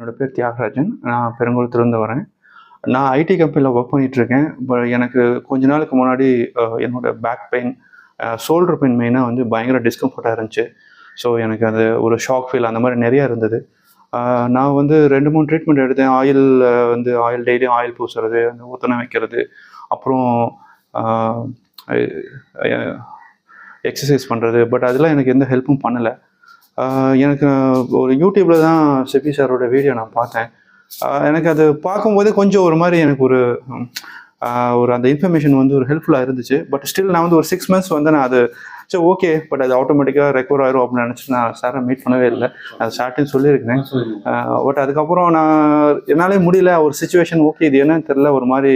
என்னோட பேர் தியாகராஜன். நான் பெருங்குளத்துலேருந்து வரேன். நான் ஐடி கம்பெனியில் ஒர்க் பண்ணிகிட்ருக்கேன் பட் எனக்கு கொஞ்ச நாளுக்கு முன்னாடி என்னோடய என்னோட பேக் பெயின் ஷோல்டர் பெயின் மெயினாக வந்து பயங்கர டிஸ்கம்ஃபர்ட்டாக இருந்துச்சு. ஸோ எனக்கு அது ஒரு ஷாக் ஃபீல் அந்த மாதிரி நிறையா இருந்தது. நான் வந்து ரெண்டு மூணு ட்ரீட்மெண்ட் எடுத்தேன். ஆயில் வந்து ஆயில் டெய்லியும் ஆயில் பூசுறது அந்த ஊத்தனை வைக்கிறது அப்புறம் எக்ஸசைஸ் பண்ணுறது பட் அதெல்லாம் எனக்கு எந்த ஹெல்ப்பும் பண்ணலை. எனக்கு ஒரு யூடியூப்பில் தான் செபி சாரோட வீடியோ நான் பார்த்தேன். எனக்கு அது பார்க்கும்போதே கொஞ்சம் ஒரு மாதிரி எனக்கு ஒரு ஒரு அந்த இன்ஃபர்மேஷன் வந்து ஒரு ஹெல்ப்ஃபுல்லாக இருந்துச்சு. பட் ஸ்டில் நான் வந்து ஒரு சிக்ஸ் மந்த்ஸ் வந்து நான் அது சரி ஓகே பட் அது ஆட்டோமேட்டிக்காக ரெக்கவர் ஆயிரும் அப்படின்னு நினச்சி நான் சாரை மீட் பண்ணவே இல்லை. அது சார்ட்டையும் சொல்லியிருக்கிறேன். பட் அதுக்கப்புறம் நான் என்னாலே முடியல. ஒரு சுச்சுவேஷன் ஓகே இது என்னன்னு தெரில ஒரு மாதிரி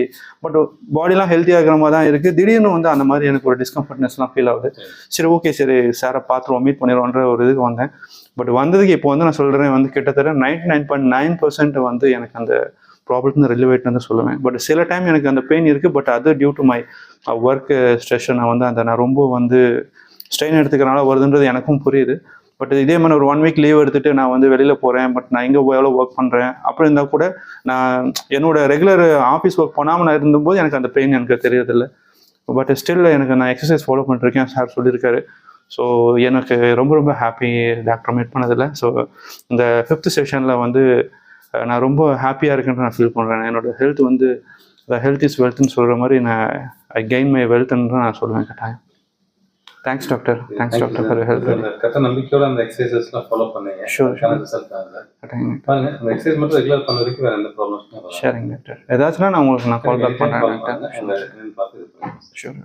பட் பாடிலாம் ஹெல்த்தியாக இருக்கிற மாதிரி தான் இருக்குது திடீர்னு வந்து அந்த மாதிரி எனக்கு ஒரு டிஸ்கம்ஃபர்ட்னஸ்லாம் ஃபீல் ஆகுது. சரி ஓகே சரி சாரை பார்த்துருவோம் மீட் பண்ணிடுவோன்ற ஒரு இதுக்கு வந்தேன். பட் வந்ததுக்கு இப்போ வந்து நான் சொல்கிறேன் வந்து கிட்டத்தட்ட ninety nine point nine percent வந்து எனக்கு அந்த ப்ராப்ளம் ரிலேவேட் வந்து சொல்லுவேன். பட் சில டைம் எனக்கு அந்த பெயின் இருக்குது பட் அது டியூ டு மை ஒர்க் ஸ்ட்ரெஷன் நான் வந்து அந்த நான் ரொம்ப வந்து ஸ்ட்ரெயின் எடுத்துக்கிறனால வருதுன்றது எனக்கும் புரியுது. பட் இதே மாதிரி ஒரு ஒன் வீக் லீவ் எடுத்துகிட்டு நான் வந்து வெளியில் போகிறேன் பட் நான் எங்கே எவ்வளோ ஒர்க் பண்ணுறேன் அப்படி இருந்தால் கூட நான் என்னோட ரெகுலர் ஆஃபீஸ் ஒர்க் பண்ணாமல் நான் இருந்தபோது எனக்கு அந்த பெயின் எனக்கு தெரியறதில்ல. பட் ஸ்டில் எனக்கு நான் எக்ஸசைஸ் ஃபாலோ பண்ணிருக்கேன் சார் சொல்லியிருக்காரு. ஸோ எனக்கு ரொம்ப ரொம்ப ஹாப்பி டாக்டர் மீட் பண்ணதில் ஸோ இந்த ஃபிஃப்த் செஷனில் வந்து நான் ரொம்ப ஹாப்பியாக இருக்குன்னு நான் ஃபீல் பண்ணுறேன் என்னோட ஹெல்த் வந்து ஹெல்த் இஸ் வெல்த்னு சொல்கிற மாதிரி நான் ஐ கெயின் மை வெல்த்ன்னு நான் சொல்லுவேன் கட்டாயம். Thanks doctor thanks doctor for help கத்த நம்பிக்கையோட அந்த எக்ஸசைசஸ்லாம் ஃபாலோ பண்ணீங்க. Sure. ரிசல்ட் பாருங்க அந்த எக்ஸசைஸ் மட்டும் ரெகுலர் பண்ண வரைக்கும் வேற எந்த ப்ராப்ளம்ஸுமே வராது. சரிங்க டாக்டர் ஏதாச்சும்னா நான் உங்களுக்கு நான் கால் பேக் பண்ணுறேன். டாக்டர். ஷூர்